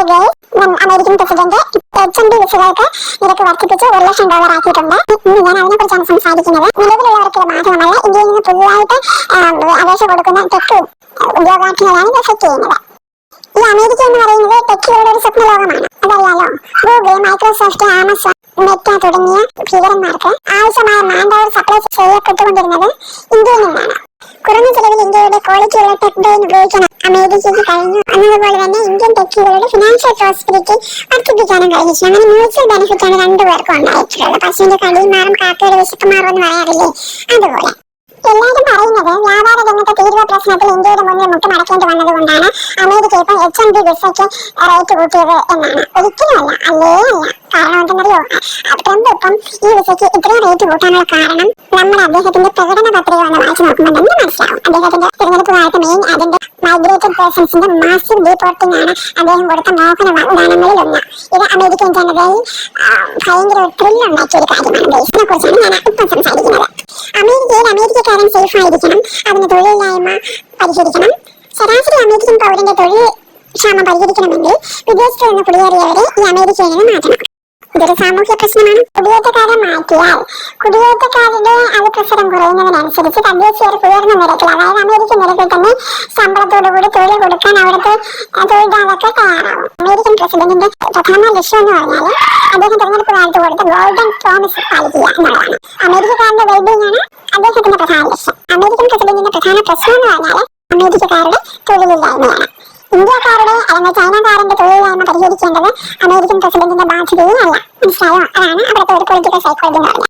Hi guys American president ഡി വിസകൾക്ക് നിരക്ക് വർദ്ധിപ്പിച്ച് ഒരു ലക്ഷം ഡോളർ ആക്കിയിട്ടുണ്ട്. ഇന്ന് ഞാൻ അതിനെക്കുറിച്ചാണ് സംസാരിക്കുന്നത്. നിലവിലുള്ളവർക്ക് മാത്രമല്ല ഇന്ത്യയിൽ നിന്ന് പുതുതായിട്ട് അപേക്ഷ കൊടുക്കുന്ന തെക്ക് ഉദ്യോഗാർത്ഥികളാണ് ഇത് എഫക്ട് ചെയ്യുന്നത്. ഈ അമേരിക്ക എന്ന് പറയുന്നത് ടെക്കുകളുടെ ഒരു സ്വപ്ന ലോകമാണ് അതറിയാലോ? ഗൂഗിൾ മൈക്രോസോഫ്റ്റ് ആമസോൺ മെറ്റ തുടങ്ങിയ ഭീകരന്മാർക്ക് ആവശ്യമായ മാൻ പവർ സപ്ലൈ ചെയ്യപ്പെട്ടുകൊണ്ടിരുന്നത് ഇന്ത്യയിൽ നിന്നാണ്. കുറഞ്ഞ ചെലവിൽ ഇന്ത്യയുടെ ക്വാളിറ്റിയുള്ള ടെക് ബ്രെയിൻ ഉപയോഗിക്കണം. അമേരിക്കയ്ക്ക് കഴിഞ്ഞു. എന്നതുപോലെ തന്നെ ഇന്ത്യൻ ടെക്കുകളുടെ ഫിനാൻഷ്യൽ പ്രോസ്പെരിറ്റി വർദ്ധിപ്പിക്കാനും കഴിഞ്ഞിട്ടുണ്ട് അങ്ങനെ മ്യൂച്വൽ ബെനിഫിറ്റ് ആണ് രണ്ടുപേർക്കും ഉണ്ടായിട്ടുള്ളത്. പശുവിന്റെ കടിയിൽ മാറും കാക്കയുടെ വിശപ്പ് മാറും എന്ന് പറയാറില്ലേ? അതുപോലെ. എല്ലാവരും പറയുന്നത് വ്യാപാര രംഗത്തെ തീരുവ പ്രശ്നത്തിൽ ഇന്ത്യയുടെ മുന്നിൽ മുട്ടുമടക്കേണ്ടി വന്നതുകൊണ്ടാണ് അമേരിക്ക ഇപ്പോൾ എച്ച് എം ബി വിസയ്ക്ക് റേറ്റ് കൂട്ടിയത് എന്നാണ്. ഒരിക്കലുമല്ല അല്ലേ. അല്ല കാരണം എന്തെന്നറിയോ? ട്രംപ് ഇപ്പം ഈ വിസയ്ക്ക് ഇത്രയും റേറ്റ് കൂട്ടാനുള്ള കാരണം നമ്മൾ അദ്ദേഹത്തിന്റെ പ്രകടന പത്രിക ഒന്ന് വായിച്ചു നോക്കുമ്പോൾ തന്നെ മനസ്സിലാവും. അദ്ദേഹത്തിന്റെ തിരഞ്ഞെടുപ്പ് കാലത്ത് മെയിൻ അതിന്റെ മൈഗ്രേറ്റഡ് പേഴ്സൺസിന്റെ മാസീവ് ഡീപ്പോർട്ടിംഗ് ആണ് അദ്ദേഹം കൊടുത്ത മോഹന വാഗ്ദാനങ്ങളിൽ ഒന്ന്. ഇത് അമേരിക്കൻ ജനതയിൽ ഭയങ്കര ഒരു ത്രിൽ ഉണ്ടാക്കിയ ഒരു കാര്യമാണ് ബേസിനെ കുറിച്ചാണ് ഞാൻ ഇപ്പം സംസാരിക്കുന്നത്. അമേരിക്കയിൽ അമേരിക്കക്കാരൻ സേഫ് ആയിരിക്കണം അതിന് തൊഴിലില്ലായ്മ പരിഹരിക്കണം. ശരാശരി അമേരിക്കൻ പൗരന്റെ തൊഴിൽ ക്ഷാമം പരിഹരിക്കണമെങ്കിൽ വിദേശത്ത് നിന്ന് കുടിയേറിയവരെ ഈ അമേരിക്കയിൽ നിന്ന് മാറ്റണം. ഇതൊരു സാമൂഹ്യ പ്രശ്നമാണ്. കുടിയേറ്റക്കാരെ മാറ്റിയാൽ കുടിയേറ്റക്കാരുടെ അതിപ്രസരം കുറയുന്നതിനനുസരിച്ച് തദ്ദേശീയർക്ക് ഉയർന്ന നിരക്കിൽ അതായത് അമേരിക്കൻ നിരക്കിൽ തന്നെ ശമ്പളത്തോടുകൂടി തൊഴിൽ കൊടുക്കാൻ അവിടുത്തെ തൊഴിലാളികൾക്ക് തയ്യാറാവും. അമേരിക്കൻ പ്രസിഡന്റിന്റെ പ്രധാന ലക്ഷ്യം എന്ന് പറഞ്ഞാൽ അദ്ദേഹം തിരഞ്ഞെടുപ്പ് കാലത്ത് കൊടുത്ത ഗോൾഡൻ പ്രോമിസ് പാലിക്കുക എന്നുള്ളതാണ്. അമേരിക്കക്കാരുടെ വെൽബീങ് ആണ് അദ്ദേഹത്തിന്റെ പ്രധാന ലക്ഷ്യം. അമേരിക്കൻ പ്രസിഡന്റിന്റെ പ്രധാന പ്രശ്നം എന്ന് പറഞ്ഞാൽ അമേരിക്കക്കാരുടെ തൊഴിലില്ലായ്മയാണ്. ഇന്ത്യക്കാരുടെ അല്ലെങ്കിൽ ചൈനക്കാരന്റെ തൊഴിലില്ലായ്മ പരിഹരിക്കേണ്ടത് അമേരിക്കൻ പ്രസിഡന്റിന്റെ ബാധ്യതയും അല്ല. ইনশাআল্লাহ আর আমি আবার তো ওর পরিচিত সাইকোলজি